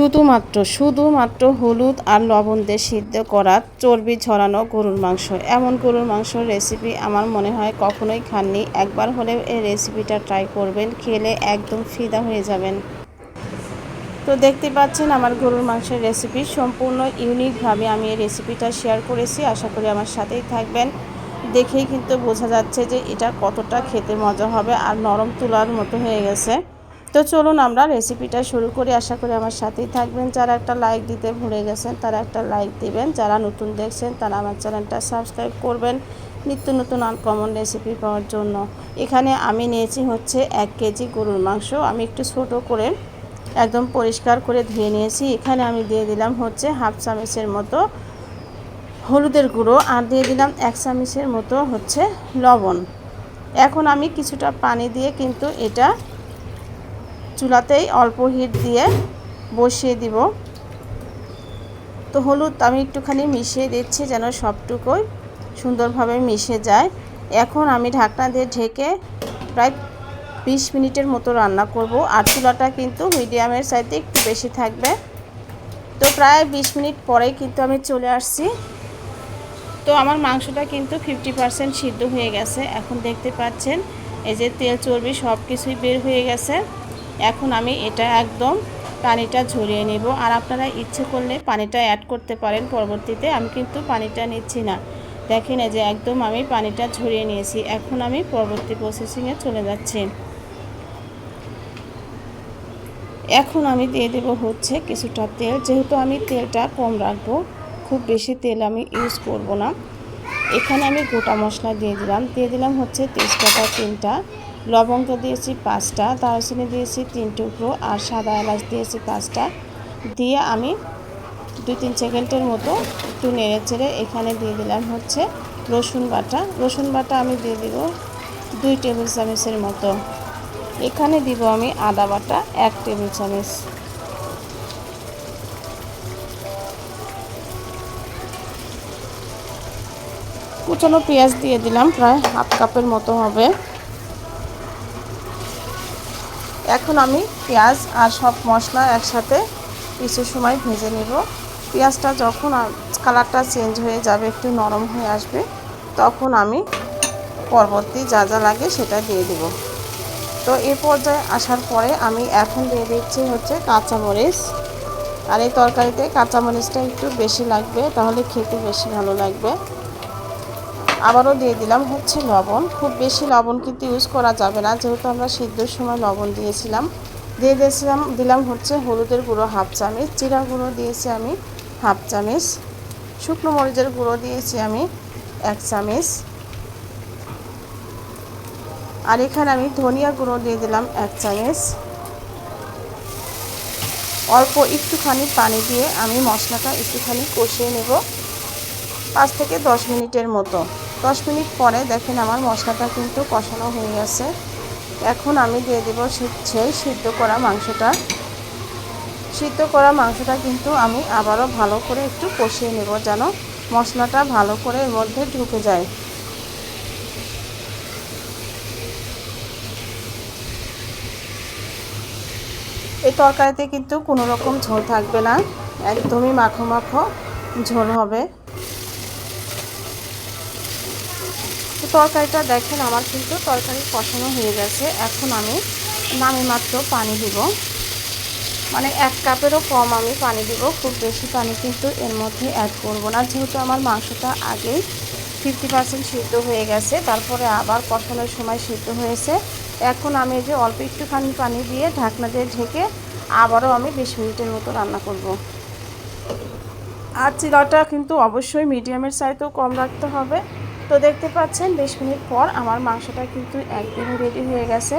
শুধুমাত্র শুধুমাত্র হলুদ আর লবণ দিয়ে সিদ্ধ করা চর্বি ছড়ানো গরুর মাংস। এমন গরুর মাংসর রেসিপি আমার মনে হয় কখনোই খাননি। একবার হলেও এই রেসিপিটা ট্রাই করবেন, খেলে একদম ফিদা হয়ে যাবেন। তো দেখতে পাচ্ছেন আমার গরুর মাংসের রেসিপি সম্পূর্ণ ইউনিকভাবে আমি এই রেসিপিটা শেয়ার করেছি। আশা করি আমার সাথেই থাকবেন। দেখেই কিন্তু বোঝা যাচ্ছে যে এটা কতটা খেতে মজা হবে আর নরম তুলার মতো হয়ে গেছে। তো চলুন আমরা রেসিপিটা শুরু করি। আশা করি আমার সাথেই থাকবেন। যারা একটা লাইক দিতে ভুলে গেছেন, তারা একটা লাইক দিবেন। যারা নতুন দেখছেন, তারা আমার চ্যানেলটা সাবস্ক্রাইব করবেন নিত্য নতুন আনকমন রেসিপি পাওয়ার জন্য। এখানে আমি নিয়েছি হচ্ছে এক কেজি গরুর মাংস। আমি একটু ছোট করে একদম পরিষ্কার করে ধুয়ে নিয়েছি। এখানে আমি দিয়ে দিলাম হচ্ছে হাফ চামচের মতো হলুদের গুঁড়ো আর দিয়ে দিলাম এক চামচের মতো হচ্ছে লবণ। এখন আমি কিছুটা পানি দিয়ে কিন্তু এটা চুলাতেই অল্প হিট দিয়ে বসিয়ে দিব। তো হলুদ আমি একটুখানি মিশিয়ে দিচ্ছি যেন সবটুকুই সুন্দরভাবে মিশে যায়। এখন আমি ঢাকনা দিয়ে ঢেকে প্রায় বিশ মিনিটের মতো রান্না করব। আর চুলাটা কিন্তু মিডিয়ামের সাইডে একটু বেশি থাকবে। তো প্রায় বিশ মিনিট পরেই কিন্তু আমি চলে আসছি। তো আমার মাংসটা কিন্তু ফিফটি পারসেন্ট সিদ্ধ হয়ে গেছে। এখন দেখতে পাচ্ছেন, এই যে তেল চর্বি সব কিছুই বের হয়ে গেছে। এখন আমি এটা একদম পানিটা ঝরিয়ে নেব। আর আপনারা ইচ্ছে করলে পানিটা অ্যাড করতে পারেন পরবর্তীতে, আমি কিন্তু পানিটা নিচ্ছি না। দেখেন যে একদম আমি পানিটা ঝরিয়ে নিয়েছি, এখন আমি পরবর্তী প্রসেসিংয়ে চলে যাচ্ছি। এখন আমি দিয়ে দেব হচ্ছে কিছুটা তেল, যেহেতু আমি তেলটা কম রাখব, খুব বেশি তেল আমি ইউজ করব না। এখানে আমি গোটা মশলা দিয়ে দিলাম দিয়ে দিলাম হচ্ছে তেজপাতা তিনটা। লবঙ্গ দিয়েছি পাঁচটা, দারচিনি দিয়েছি তিন টুকরো আর সাদা এলাচ দিয়েছি পাঁচটা। দিয়ে আমি দুই তিন সেকেন্ডের মতো একটু নেড়ে চেড়ে এখানে দিয়ে দিলাম হচ্ছে রসুন বাটা। রসুন বাটা আমি দিয়ে দিব দুই টেবিল চামচের মতো। এখানে দিব আমি আদা বাটা এক টেবিল চামচ। কুচানো পেঁয়াজ দিয়ে দিলাম, প্রায় হাফ কাপের মতো হবে। এখন আমি পেঁয়াজ আর সব মশলা একসাথে কিছু সময় ভেজে নেব। পেঁয়াজটা যখন কালারটা চেঞ্জ হয়ে যাবে, একটু নরম হয়ে আসবে, তখন আমি পরবর্তী যা যা লাগে সেটা দিয়ে দেব। তো এ পর্যায়ে আসার পরে আমি এখন দিয়ে দিচ্ছি হচ্ছে কাঁচামরিচ। আর এই তরকারিতে কাঁচামরিচটা একটু বেশি লাগবে, তাহলে খেতে বেশি ভালো লাগবে। আবারও দিয়ে দিলাম হচ্ছে লবণ। খুব বেশি লবণ কিন্তু ইউজ করা যাবে না, যেহেতু আমরা সিদ্ধর সময় লবণ দিয়েছিলাম। দিয়ে দিয়েছিলাম, দিলাম হচ্ছে হলুদের গুঁড়ো হাফ চামচ, জিরা গুঁড়ো দিয়েছি আমি হাফ চামচ, শুকনো মরিচের গুঁড়ো দিয়েছি আমি এক চামচ। আর এখানে আমি ধনিয়া গুঁড়ো দিয়ে দিলাম এক চামচ। অল্প একটুখানি পানি দিয়ে আমি মশলাটা একটুখানি কষিয়ে নেব, পাঁচ থেকে দশ মিনিটের মতো। দশ মিনিট পরে দেখেন আমার মশলাটা কিন্তু কষানো হয়ে গেছে। এখন আমি দিয়ে দেবো সেই সিদ্ধ করা মাংসটা। সিদ্ধ করা মাংসটা কিন্তু আমি আবারও ভালো করে একটু কষিয়ে নেব যেন মশলাটা ভালো করে এর মধ্যে ঢুকে যায়। এই তরকারিতে কিন্তু কোনো রকম ঝোল থাকবে না। একদমই মাখো মাখো ঝোল হবে তো তরকারিটা দেখেন, আমার কিন্তু তরকারি কষানো হয়ে গেছে। এখন আমি নামে মাত্র পানি দিব। মানে এক কাপেরও কম আমি পানি দিব, খুব বেশি পানি কিন্তু এর মধ্যে অ্যাড করব না। যেহেতু আমার মাংসটা আগেই ফিফটি পার্সেন্ট সিদ্ধ হয়ে গেছে, তারপরে আবার কষানোর সময় সিদ্ধ হয়েছে। এখন আমি যে অল্প একটুখানি পানি দিয়ে ঢাকনা দিয়ে ঢেকে আবারও আমি বিশ মিনিটের মতো রান্না করব। আর চিলাটা কিন্তু অবশ্যই মিডিয়ামের সাইজেও কম রাখতে হবে। তো দেখতে পাচ্ছেন বিশ মিনিট পর আমার মাংসটা কিন্তু একদমই রেডি হয়ে গেছে।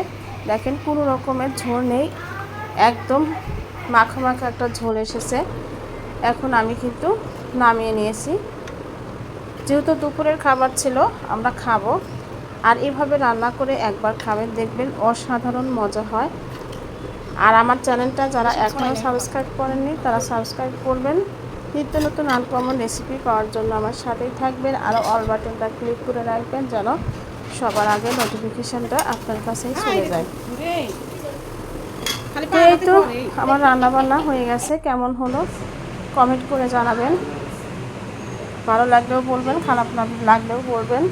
দেখেন কোনো রকমের ঝোল নেই। একদম মাখা মাখা একটা ঝোল এসেছে। এখন আমি কিন্তু নামিয়ে নিয়েছি। যেহেতু দুপুরের খাবার ছিল আমরা খাব। আর এভাবে রান্না করে একবার খাবেন দেখবেন অসাধারণ মজা হয়। আর আমার চ্যানেলটা যারা এখনও সাবস্ক্রাইব করেননি। তারা সাবস্ক্রাইব করবেন। নিত্য নতুন আনকমন রেসিপি পাওয়ার জন্য আমার সাথেই থাকবেন। আর অল বাটনটা ক্লিক করে রাখবেন যেন সবার আগে নোটিফিকেশানটা আপনার কাছেই চলে যায়। তো এই তো আমার রান্না বান্না হয়ে গেছে। কেমন হলো? কমেন্ট করে জানাবেন। ভালো লাগলেও বলবেন খারাপ লাগলেও বলবেন।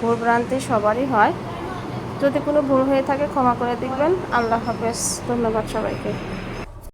ভুল ভ্রান্তি সবারই হয়। যদি কোনো ভুল হয়ে থাকে ক্ষমা করে দেখবেন আল্লাহ হাফেজ। ধন্যবাদ সবাইকে।